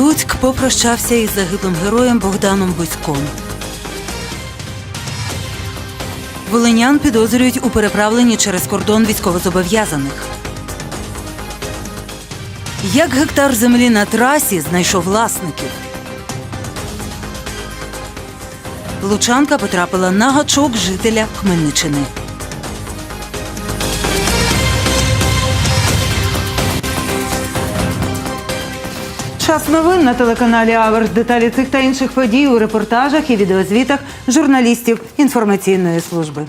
Луцьк попрощався із загиблим героєм Богданом Бузьком. Волинян підозрюють у переправленні через кордон військовозобов'язаних. Як гектар землі на трасі знайшов власників? Лучанка потрапила на гачок жителя Хмельниччини. Час новин на телеканалі Аверс. Деталі цих та інших подій у репортажах і відеозвітах журналістів інформаційної служби.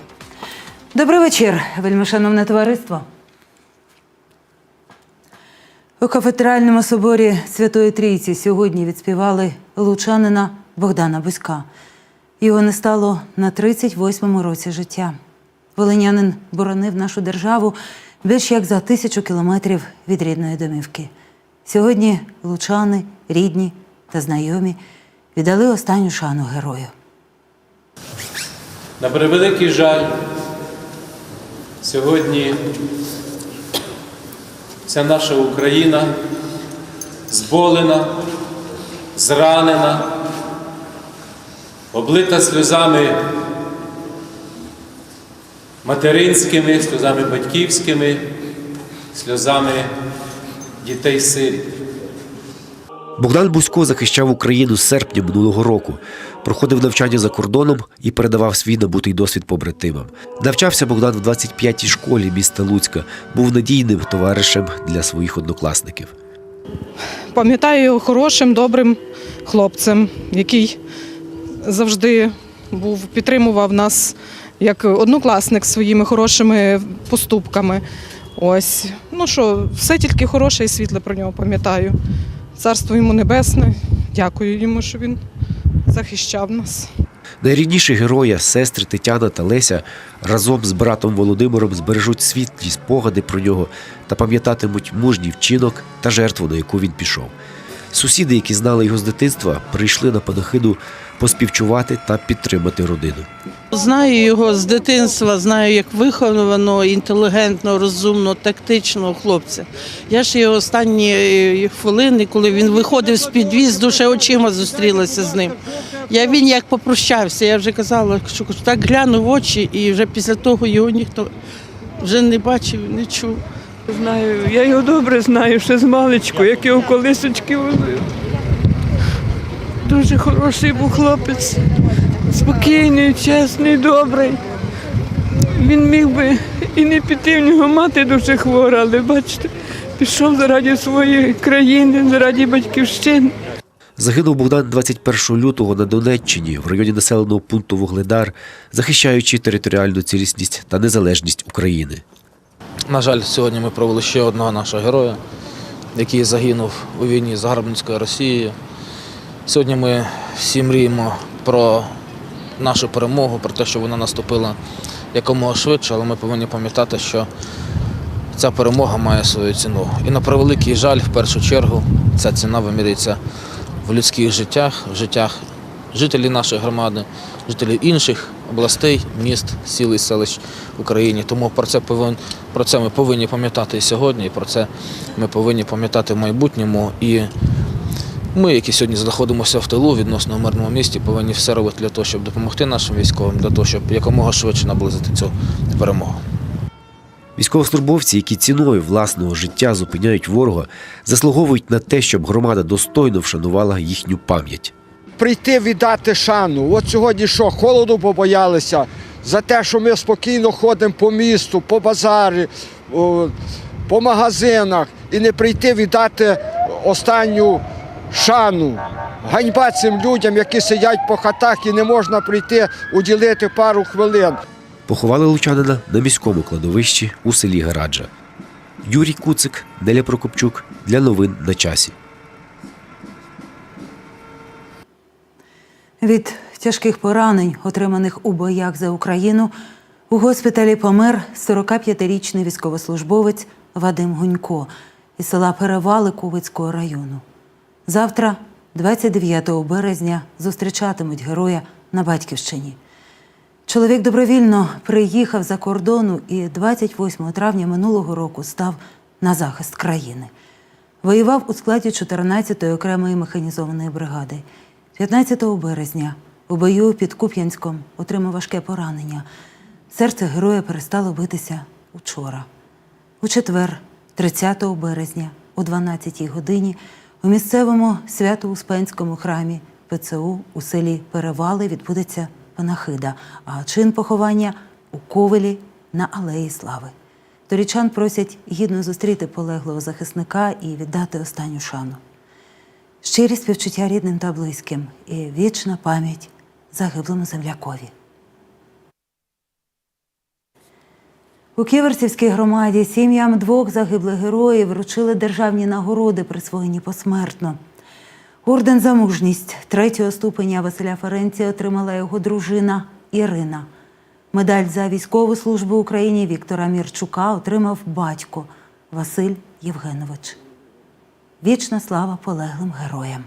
Добрий вечір, вельмишановне товариство. У кафедральному соборі Святої Трійці сьогодні відспівали лучанина Богдана Бузька. Його не стало на 38-му році життя. Волинянин боронив нашу державу більш як за тисячу кілометрів від рідної домівки. Сьогодні лучани, рідні та знайомі віддали останню шану герою. На превеликий жаль, сьогодні вся наша Україна зболена, зранена, облита сльозами материнськими, сльозами батьківськими, сльозами дітей сиріт. Богдан Бузько захищав Україну з серпня минулого року, проходив навчання за кордоном і передавав свій набутий досвід побратимам. Навчався Богдан в 25-й школі міста Луцька, був надійним товаришем для своїх однокласників. Пам'ятаю його хорошим, добрим хлопцем, який завжди був, підтримував нас як однокласник своїми хорошими поступками. Ось, ну що, все тільки хороше і світле про нього пам'ятаю. Царство йому небесне. Дякую йому, що він захищав нас. Найрідніші героя, сестри Тетяна та Леся разом з братом Володимиром збережуть світлі спогади про нього та пам'ятатимуть мужній вчинок та жертву, на яку він пішов. Сусіди, які знали його з дитинства, прийшли на панахиду поспівчувати та підтримати родину. Знаю його з дитинства, знаю як вихованого, інтелігентного, розумного, тактичного хлопця. Я ж його останні е, хвилини, коли він виходив з підвізду, ще очима зустрілася з ним. Я він як попрощався, я вже казала, що так глянув очі, і вже після того його ніхто вже не бачив, не чув. Знаю, я його добре знаю, ще з маличку, як його колисочки возив. Дуже хороший був хлопець, спокійний, чесний, добрий. Він міг би і не піти, в нього мати дуже хвора, але бачите, пішов заради своєї країни, заради батьківщини. Загинув Богдан 21 лютого на Донеччині в районі населеного пункту Вугледар, захищаючи територіальну цілісність та незалежність України. На жаль, сьогодні ми провели ще одного нашого героя, який загинув у війні з загарбницькою Росією. Сьогодні ми всі мріємо про нашу перемогу, про те, що вона наступила якомога швидше, але ми повинні пам'ятати, що ця перемога має свою ціну. І на превеликий жаль, в першу чергу, ця ціна вимірюється в людських життях, в життях жителів нашої громади, жителів інших областей, міст, сіл і селищ в Україні. Тому про це повин, про це ми повинні пам'ятати і сьогодні, і про це ми повинні пам'ятати в майбутньому. І ми, які сьогодні знаходимося в тилу відносно мирному місті, повинні все робити для того, щоб допомогти нашим військовим, для того, щоб якомога швидше наблизити цю перемогу. Військовослужбовці, які ціною власного життя зупиняють ворога, заслуговують на те, щоб громада достойно вшанувала їхню пам'ять. прийти віддати шану. От сьогодні що, холоду побоялися за те, що ми спокійно ходимо по місту, по базарі, по магазинах і не прийти віддати останню шану. Ганьба цим людям, які сидять по хатах і не можна прийти уділити пару хвилин. Поховали лучанина на міському кладовищі у селі Гараджа. Юрій Куцик, Неля Прокопчук для новин на часі. Від тяжких поранень, отриманих у боях за Україну, у госпіталі помер 45-річний військовослужбовець Вадим Гунько із села Перевали Кувицького району. Завтра, 29 березня, зустрічатимуть героя на батьківщині. Чоловік добровільно приїхав за кордону і 28 травня минулого року став на захист країни. Воював у складі 14-ї окремої механізованої бригади. 15 березня у бою під Куп'янськом отримав важке поранення. Серце героя перестало битися учора. У четвер, 30 березня, о 12-й годині, у місцевому свято-успенському храмі ПЦУ у селі Перевали відбудеться панахида, а чин поховання у Ковелі на Алеї Слави. Торічан просять гідно зустріти полеглого захисника і віддати останню шану. Щирі співчуття рідним та близьким і вічна пам'ять загиблому землякові. У Ківерцівській громаді сім'ям двох загиблих героїв вручили державні нагороди, присвоєні посмертно. Орден за мужність третього ступеня Василя Ференція отримала його дружина Ірина. Медаль за військову службу Україні Віктора Мірчука отримав батько Василь Євгенович. Вічна слава полеглим героям.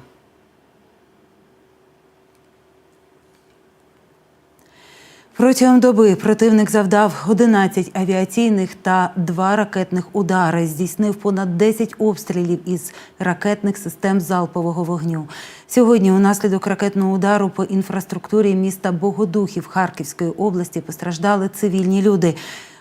Протягом доби противник завдав 11 авіаційних та 2 ракетних удари, здійснив понад 10 обстрілів із ракетних систем залпового вогню. Сьогодні, унаслідок ракетного удару по інфраструктурі міста Богодухів Харківської області постраждали цивільні люди.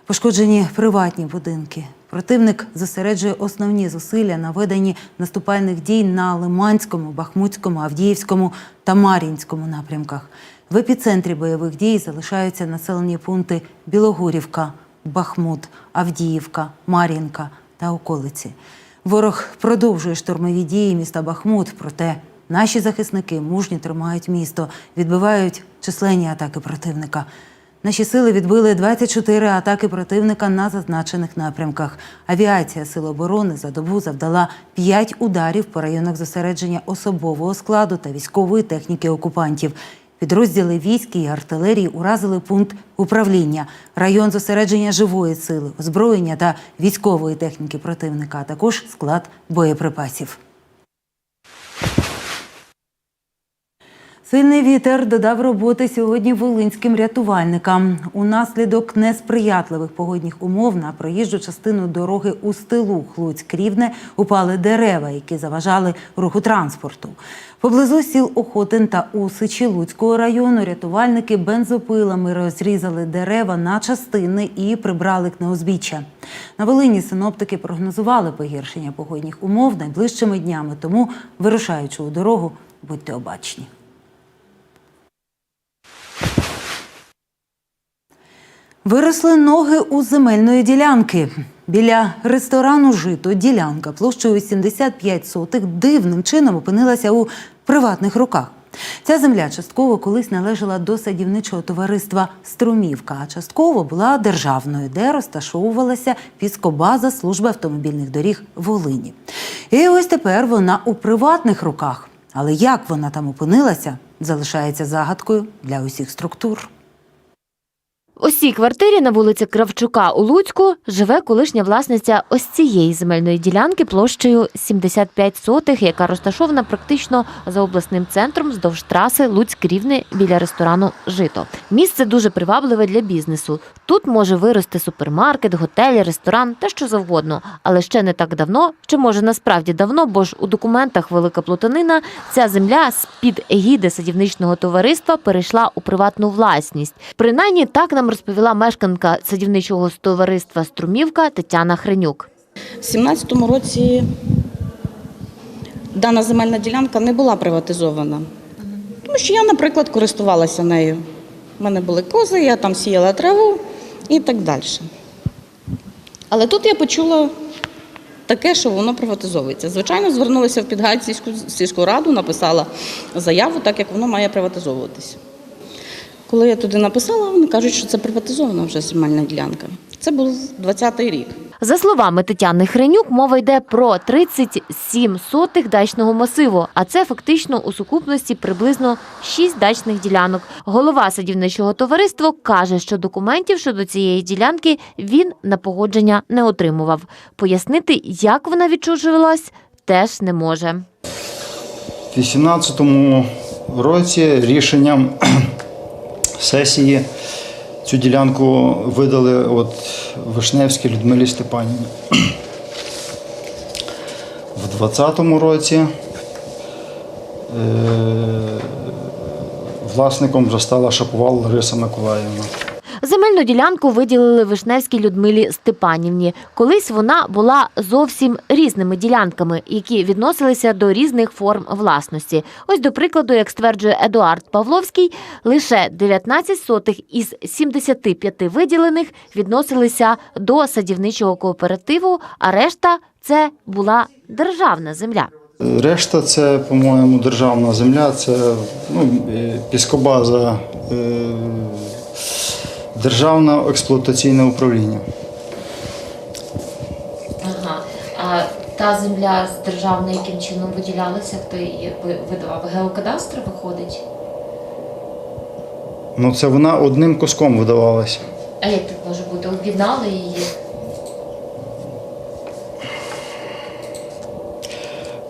Пошкоджені приватні будинки. Противник зосереджує основні зусилля на веденні наступальних дій на Лиманському, Бахмутському, Авдіївському та Мар'їнському напрямках. В епіцентрі бойових дій залишаються населені пункти Білогурівка, Бахмут, Авдіївка, Мар'їнка та околиці. Ворог продовжує штурмові дії міста Бахмут, проте наші захисники мужньо тримають місто, відбивають численні атаки противника. Наші сили відбили 24 атаки противника на зазначених напрямках. Авіація Сил оборони за добу завдала 5 ударів по районах зосередження особового складу та військової техніки окупантів. Підрозділи військ і артилерії уразили пункт управління, район зосередження живої сили, озброєння та військової техніки противника, а також склад боєприпасів. Сильний вітер додав роботи сьогодні волинським рятувальникам. Унаслідок несприятливих погодних умов на проїжджу частину дороги у стилу Хлуцьк-Рівне упали дерева, які заважали руху транспорту. Поблизу сіл Охотин та Усичі Луцького району рятувальники бензопилами розрізали дерева на частини і прибрали к на узбіччя. На Волині синоптики прогнозували погіршення погодних умов найближчими днями, тому, вирушаючи у дорогу, будьте обачні. Виросли ноги у земельної ділянки. Біля ресторану жито ділянка площею 75 сотих дивним чином опинилася у приватних руках. Ця земля частково колись належала до садівничого товариства Струмівка, а частково була державною, де розташовувалася піскобаза служби автомобільних доріг Волині. І ось тепер вона у приватних руках. Але як вона там опинилася, залишається загадкою для усіх структур. У цій квартирі на вулиці Кравчука у Луцьку живе колишня власниця ось цієї земельної ділянки площею 75 сотих, яка розташована практично за обласним центром вздовж траси Луцьк-Рівне біля ресторану Жито. Місце дуже привабливе для бізнесу. Тут може вирости супермаркет, готель, ресторан та що завгодно. Але ще не так давно, чи може насправді давно, бо ж у документах Велика Плутанина ця земля з під егіди садівничного товариства перейшла у приватну власність. Принаймні так нам розповіла мешканка садівничого товариства Струмівка Тетяна Хренюк. У 17-му році дана земельна ділянка не була приватизована. Тому що я, наприклад, користувалася нею. У мене були кози, я там сіяла траву і так далі. Але тут я почула таке, що воно приватизовується. Звичайно, звернулася в Підгайць сільську, сільську раду, написала заяву, так як воно має приватизовуватися. Коли я туди написала, вони кажуть, що це приватизована вже земельна ділянка. Це був 20-й рік. За словами Тетяни Хренюк, мова йде про 37 сотих дачного масиву, а це фактично у сукупності приблизно 6 дачних ділянок. Голова садівничого товариства каже, що документів щодо цієї ділянки він на погодження не отримував. Пояснити, як вона відчужувалась, теж не може. У 2018 році рішенням сесії цю ділянку видали от Вишневській Людмилі Степанівні. В 2020 році. Е, Власником вже стала Шаповал Лариса Миколаївна. Земельну ділянку виділили Вишневській Людмилі Степанівні. Колись вона була зовсім різними ділянками, які відносилися до різних форм власності. Ось, до прикладу, як стверджує Едуард Павловський, лише 19 сотих із 75 виділених відносилися до садівничого кооперативу, а решта це була державна земля. Решта це, по-моєму, державна земля, це ну, е, піскобаза, е, державне експлуатаційне управління. Ага. А та земля з державної яким чином виділялася, хто її видавав? Геокадастр виходить? Ну, це вона одним куском видавалася. А як так може бути? Об'єднали її?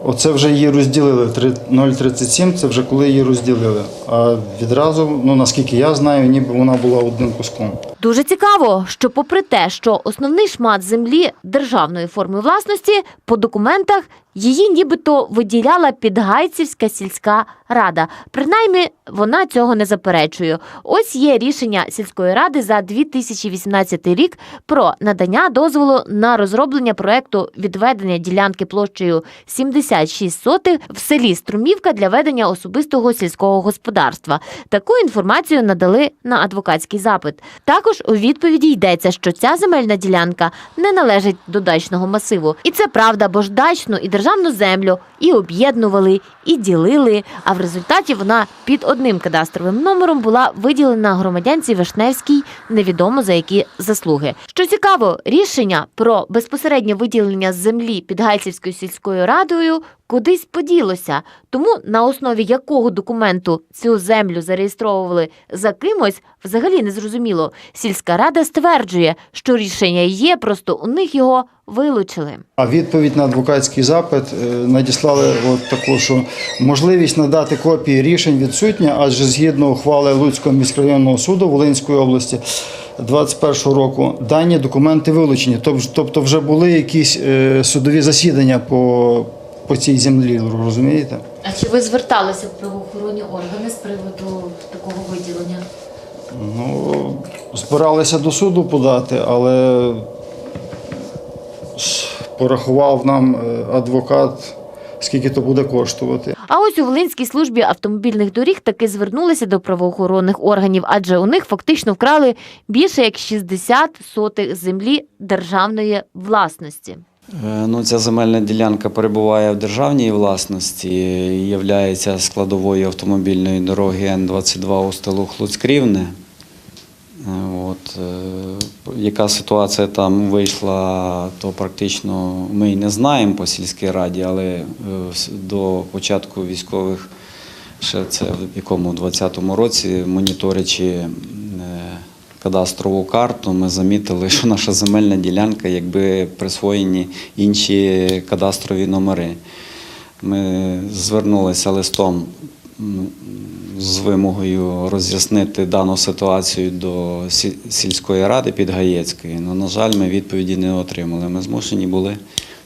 Оце вже її розділили. Три- 0,37 це вже коли її розділили. А відразу, ну наскільки я знаю, ніби вона була одним куском. Дуже цікаво, що попри те, що основний шмат землі державної форми власності по документах її нібито виділяла Підгайцівська сільська рада. Принаймні, вона цього не заперечує. Ось є рішення сільської ради за 2018 рік про надання дозволу на розроблення проекту відведення ділянки площею 76 сотих в селі Струмівка для ведення особистого сільського господарства. Таку інформацію надали на адвокатський запит. Також у відповіді йдеться, що ця земельна ділянка не належить до дачного масиву. І це правда, бо ж дачну і державну землю і об'єднували, і ділили. А в результаті вона під одним кадастровим номером була виділена громадянці Вишневській, невідомо за які заслуги. Що цікаво, рішення про безпосереднє виділення землі під Гальцівською сільською радою кудись поділося. Тому на основі якого документу цю землю зареєстровували за кимось, взагалі не зрозуміло. Сільська рада стверджує, що рішення є, просто у них його вилучили. А відповідь на адвокатський запит е, надіслали от таку, що можливість надати копії рішень відсутня, адже згідно ухвали Луцького міськрайонного суду Волинської області 21 року дані документи вилучені. Тоб- Тобто вже були якісь е, судові засідання по, по цій землі, розумієте? А чи ви зверталися в правоохоронні органи з приводу такого виділення? Ну, збиралися до суду подати, але ж порахував нам е, адвокат, скільки то буде коштувати. А ось у Волинській службі автомобільних доріг таки звернулися до правоохоронних органів, адже у них фактично вкрали більше як 60 сотих землі державної власності. Е, Ну, ця земельна ділянка перебуває в державній власності є складовою автомобільної дороги Н-22 Устилух Луцькрівне. Е, От, е, яка ситуація там вийшла, то практично ми й не знаємо по сільській раді, але до початку військових, ще це в якому в 2020 році, моніторячи кадастрову карту, ми замітили, що наша земельна ділянка, якби присвоєні інші кадастрові номери. Ми звернулися листом з вимогою роз'яснити дану ситуацію до сільської ради Підгаєцької. Ну, на жаль, ми відповіді не отримали. Ми змушені були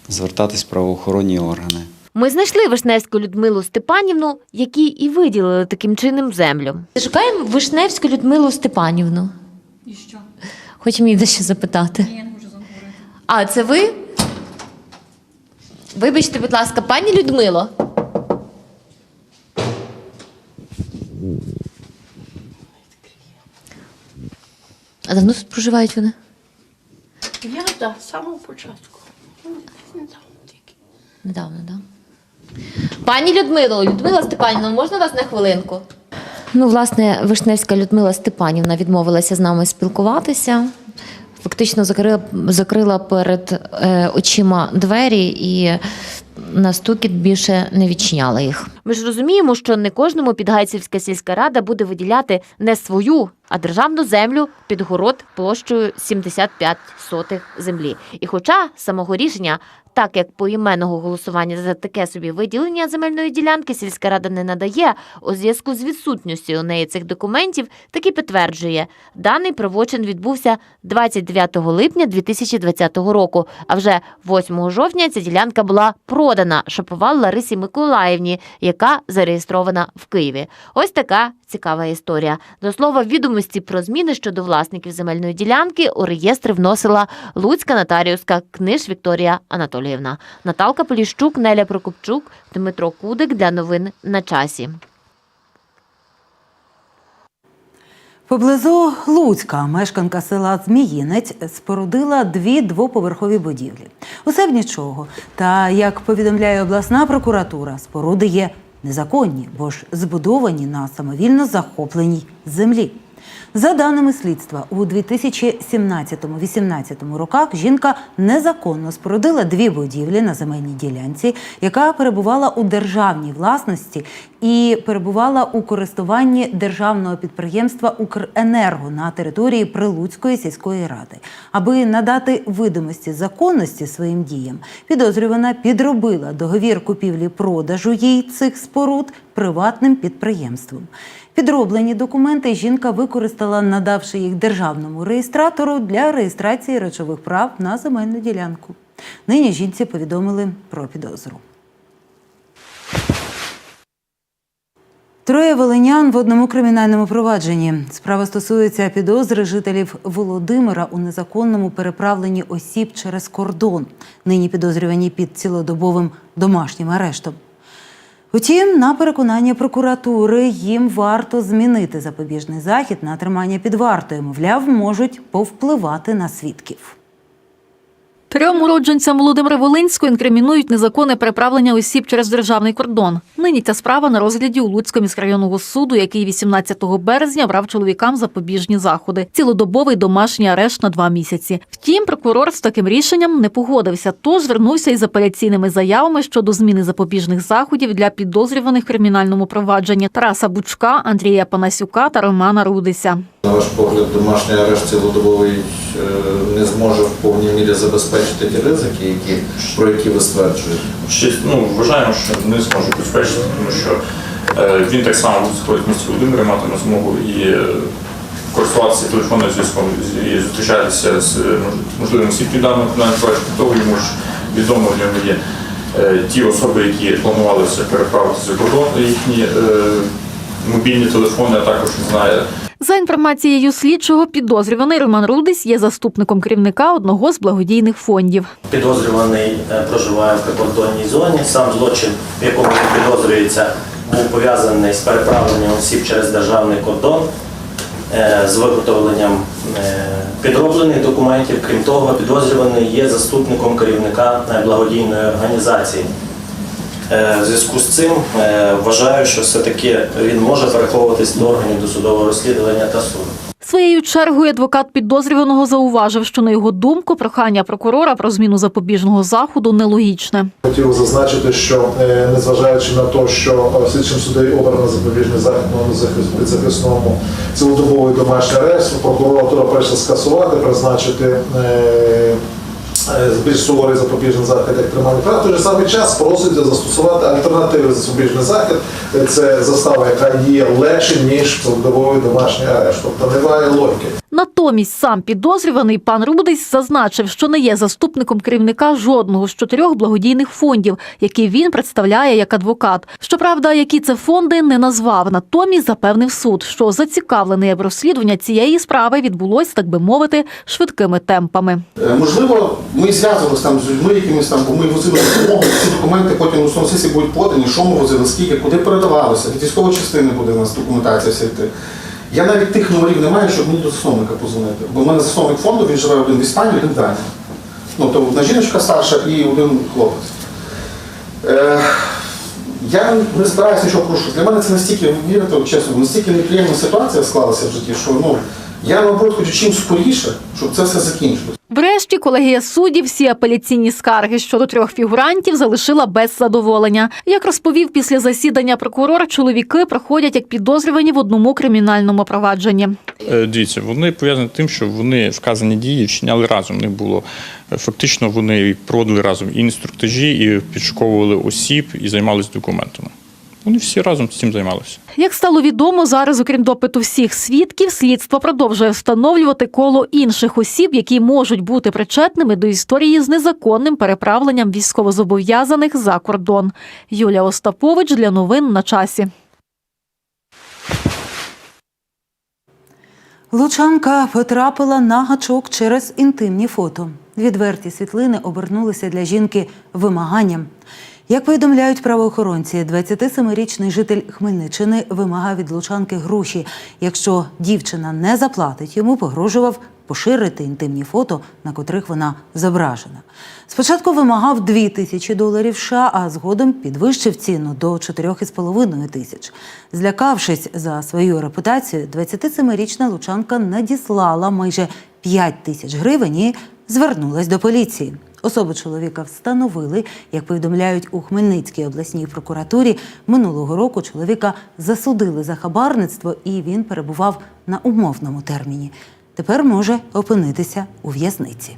звертатись в правоохоронні органи. Ми знайшли Вишневську Людмилу Степанівну, якій і виділили таким чином землю. Шукаємо Вишневську Людмилу Степанівну. І що? Хочемо її дещо запитати. Я не можу заговорити. А, це ви? Вибачте, будь ласка, пані Людмило. А давно тут проживають вони? Я да, з самого початку. Ну, недавно тільки. Недавно, так. Да? Пані Людмило, Людмила Степанівна, можна вас на хвилинку? Ну, власне, Вишневська Людмила Степанівна відмовилася з нами спілкуватися. Фактично закрила, закрила перед е, очима двері і на стукіт більше не відчиняла їх. Ми ж розуміємо, що не кожному Підгайцівська сільська рада буде виділяти не свою а державну землю під город площею 75 сотих землі. І хоча самого рішення, так як поіменного голосування за таке собі виділення земельної ділянки сільська рада не надає, у зв'язку з відсутністю у неї цих документів, таки підтверджує, даний правочин відбувся 29 липня 2020 року. А вже 8 жовтня ця ділянка була продана Шаповал Ларисі Миколаївні, яка зареєстрована в Києві. Ось така цікава історія. До слова, відомості про зміни щодо власників земельної ділянки у реєстр вносила Луцька нотаріуска книж Вікторія Анатоліївна. Наталка Поліщук, Неля Прокопчук, Дмитро Кудик для новин на часі. Поблизу Луцька мешканка села Зміїнець спорудила дві двоповерхові будівлі. Усе б нічого. Та як повідомляє обласна прокуратура, споруди є незаконні, бо ж збудовані на самовільно захопленій землі. За даними слідства, у 2017-18 роках жінка незаконно спорудила дві будівлі на земельній ділянці, яка перебувала у державній власності і перебувала у користуванні державного підприємства Укренерго на території Прилуцької сільської ради. Аби надати видимості законності своїм діям, підозрювана підробила договір купівлі-продажу їй цих споруд приватним підприємством. Підроблені документи жінка використала, надавши їх державному реєстратору для реєстрації речових прав на земельну ділянку. Нині жінці повідомили про підозру. Троє волинян в одному кримінальному провадженні. Справа стосується підозри жителів Володимира у незаконному переправленні осіб через кордон. Нині підозрювані під цілодобовим домашнім арештом. Утім, на переконання прокуратури їм варто змінити запобіжний захід на тримання під вартою. Мовляв, можуть повпливати на свідків. Трьом уродженцям Володимира Волинського інкримінують незаконне переправлення осіб через державний кордон. Нині ця справа на розгляді у Луцького міськрайонного суду, який 18 березня брав чоловікам запобіжні заходи. Цілодобовий домашній арешт на два місяці. Втім, прокурор з таким рішенням не погодився, тож звернувся із апеляційними заявами щодо зміни запобіжних заходів для підозрюваних в кримінальному провадженні Тараса Бучка, Андрія Панасюка та Романа Рудися. На ваш погляд, домашній арешт цілодобовий е, не зможе в повній мірі забезпечити ті ризики, які, про які ви стверджуєте? Ну, вважаємо, що не зможе безпечити, тому що е, він так само буде в місті Володимирі, матиме змогу і е, користуватися телефонним зв'язком і зустрічатися з можливим свідком даного кримінального провадження. Того йому ж відомо в ньому є ті особи, які планувалися переправити за кордон, їхні мобільні телефони, а також знає За інформацією слідчого, підозрюваний Роман Рудись є заступником керівника одного з благодійних фондів. Підозрюваний е, проживає в прикордонній зоні. Сам злочин, в якому він підозрюється, був пов'язаний з переправленням осіб через державний кордон, е, з виготовленням е, підроблених документів. Крім того, підозрюваний є заступником керівника благодійної організації. Е, В зв'язку з цим е, вважаю, що все-таки він може переховуватись до органів досудового розслідування та суду. Своєю чергою адвокат підозрюваного зауважив, що на його думку прохання прокурора про зміну запобіжного заходу нелогічне. Хотів зазначити, що е, незважаючи на те, що слідчим судді обрано запобіжний захід на захист- підзахисному цілодобовий домашній арешт, прокуратура перша скасувати, призначити більш суворий запобіжний захід як тримання прав. В той же самий час просить застосувати альтернативний запобіжний захід. Е, Це застава, яка є легше ніж судовий домашній арешт. Тобто немає логіки. Натомість сам підозрюваний пан Рудись зазначив, що не є заступником керівника жодного з чотирьох благодійних фондів, які він представляє як адвокат. Щоправда, які це фонди не назвав. Натомість запевнив суд, що зацікавлений в розслідування цієї справи відбулось, так би мовити, швидкими темпами. Е, Можливо, ми зв'язувалися там з людьми, якимись там, бо ми возили допомогу. Ці документи потім у сесії будуть подані, що ми возили, скільки, куди передавалося, від військової частини буде у нас документація вся йти. Я навіть тих номерів не маю, щоб мені до засновника позвонити. Бо в мене засновник фонду, він живе один в Іспанії, один в Данії. Ну, то одна жіночка старша і один хлопець. Е, я не збираюся нічого порушувати. Для мене це настільки, вірите, чесно, настільки неприємна ситуація склалася в житті, що ну, я, наоборот хочу чим скоріше, щоб це все закінчилося. Врешті колегія суддів всі апеляційні скарги щодо трьох фігурантів залишила без задоволення. Як розповів після засідання прокурор, чоловіки проходять як підозрювані в одному кримінальному провадженні. Е, Дивіться, вони пов'язані тим, що вони вказані дії вчиняли разом. Не було е, фактично, вони проводили разом і інструктажі, і підшуковували осіб і займалися документами. Вони всі разом з цим займалися. Як стало відомо, зараз, окрім допиту всіх свідків, слідство продовжує встановлювати коло інших осіб, які можуть бути причетними до історії з незаконним переправленням військовозобов'язаних за кордон. Юлія Остапович для новин на часі. Лучанка потрапила на гачок через інтимні фото. Відверті світлини обернулися для жінки вимаганням. Як повідомляють правоохоронці, 27-річний житель Хмельниччини вимагав від лучанки гроші. Якщо дівчина не заплатить, йому погрожував поширити інтимні фото, на котрих вона зображена. Спочатку вимагав 2 тисячі доларів США, а згодом підвищив ціну до 4,5 тисяч. Злякавшись за свою репутацію, 27-річна лучанка надіслала майже 5 тисяч гривень і звернулась до поліції. Особу чоловіка встановили, як повідомляють у Хмельницькій обласній прокуратурі. Минулого року чоловіка засудили за хабарництво, і він перебував на умовному терміні. Тепер може опинитися у в'язниці.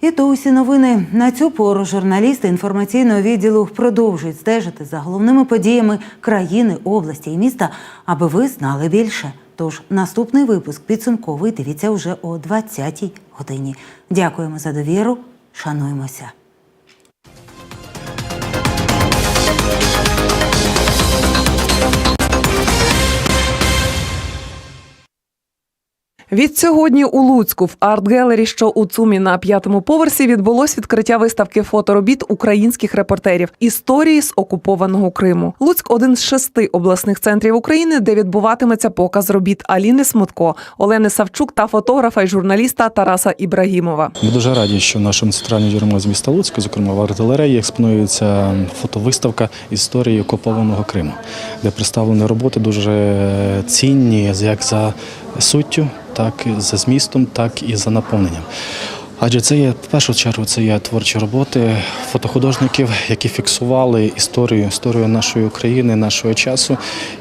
І то усі новини на цю пору журналісти інформаційного відділу продовжують стежити за головними подіями країни, області і міста, аби ви знали більше. Тож наступний випуск підсумковий дивіться уже о 20-й годині. Дякуємо за довіру. Шануємося. Від сьогодні у Луцьку в арт-гелері, що у ЦУМі на п'ятому поверсі, відбулось відкриття виставки фоторобіт українських репортерів історії з окупованого Криму. Луцьк один з шести обласних центрів України, де відбуватиметься показ робіт Аліни Смутко, Олени Савчук та фотографа і журналіста Тараса Ібрагімова. Ми дуже раді, що в нашому центральному джерело з міста Луцька, зокрема в арт-галереї, експонується фотовиставка історії окупованого Криму, де представлені роботи дуже цінні як за суттю, так за змістом, так і за наповненням. Адже це є в першу чергу це є творчі роботи фотохудожників, які фіксували історію, історію нашої України, нашого часу,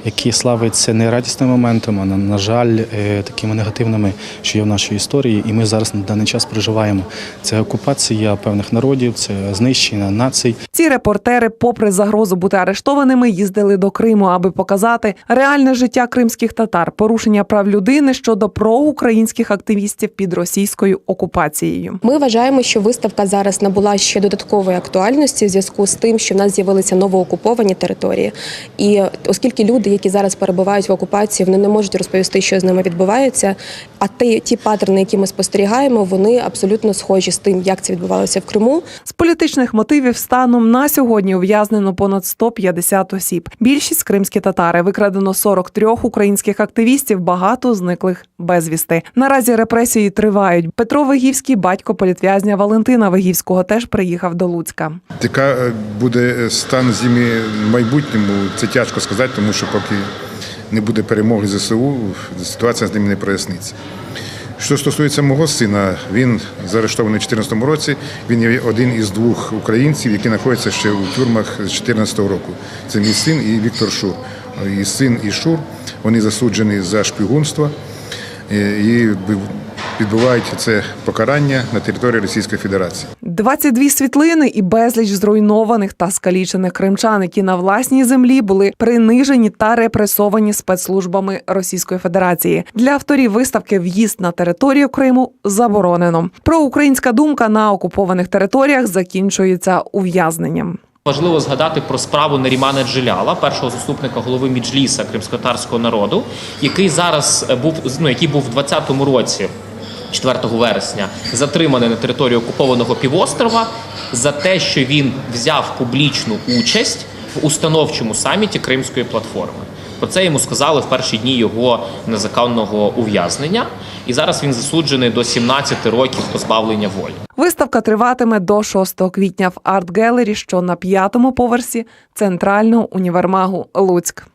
які славиться не радісними моментами, а на жаль, е, такими негативними, що є в нашій історії. І ми зараз на даний час переживаємо. Це окупація певних народів, це знищення націй. Ці репортери, попри загрозу бути арештованими, їздили до Криму, аби показати реальне життя кримських татар, порушення прав людини щодо проукраїнських активістів під російською окупацією. Ми вважаємо, що виставка зараз набула ще додаткової актуальності в зв'язку з тим, що в нас з'явилися новоокуповані території. І оскільки люди, які зараз перебувають в окупації, вони не можуть розповісти, що з ними відбувається. А ті, ті паттерни, які ми спостерігаємо, вони абсолютно схожі з тим, як це відбувалося в Криму. З політичних мотивів станом на сьогодні ув'язнено понад 150 осіб. Більшість кримські татари викрадено 43 українських активістів, багато зниклих безвісти. Наразі репресії тривають. Петро Вигівський, батько політв'язня Валентина Вигівського, теж приїхав до Луцька. Яка е, буде стан з ними в майбутньому, це тяжко сказати, тому що поки не буде перемоги ЗСУ, ситуація з ними не проясниться. Що стосується мого сина, він заарештований у 2014 році. Він є один із двох українців, які знаходяться ще у тюрмах з 2014 року. Це мій син і Віктор Шур. І син і Шур вони засуджені за шпигунство е, і відбувають це покарання на території Російської Федерації. 22 світлини і безліч зруйнованих та скалічених кримчан, які на власній землі були принижені та репресовані спецслужбами Російської Федерації. Для авторів виставки в'їзд на територію Криму заборонено. Проукраїнська думка на окупованих територіях закінчується ув'язненням. Важливо згадати про справу Нарімана Джиляла, першого заступника голови Міджліса кримськотарського народу, який зараз був ну, який був в 2020 році. 4 вересня затриманий на території окупованого півострова за те, що він взяв публічну участь в установчому саміті Кримської платформи. Про це йому сказали в перші дні його незаконного ув'язнення, і зараз він засуджений до 17 років позбавлення волі. Виставка триватиме до 6 квітня в арт-гелері, що на п'ятому поверсі центрального універмагу Луцьк.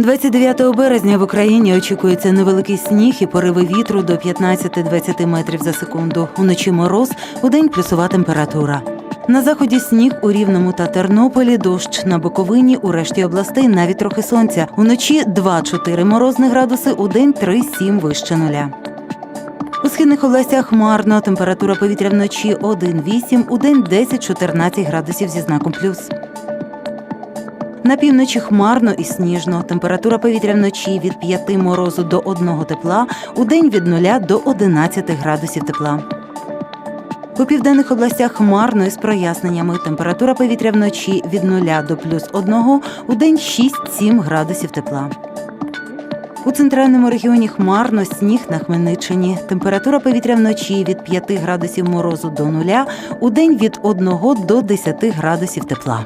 29 березня в Україні очікується невеликий сніг і пориви вітру до 15-20 метрів за секунду. Уночі мороз, удень плюсова температура. На заході сніг у Рівному та Тернополі, дощ на Буковині, у решті областей навіть трохи сонця. Уночі 2-4 морозні градуси, удень 3-7 вище нуля. У східних областях хмарно, температура повітря вночі 1-8, удень 10-14 градусів зі знаком плюс. На півночі хмарно і сніжно. Температура повітря вночі від 5 морозу до 1 тепла, у день від 0 до 11 градусів тепла. У південних областях хмарно із проясненнями. Температура повітря вночі від 0 до плюс 1, у день 6-7 градусів тепла. У центральному регіоні хмарно, сніг на Хмельниччині. Температура повітря вночі від 5 градусів морозу до 0, у день від 1 до 10 градусів тепла.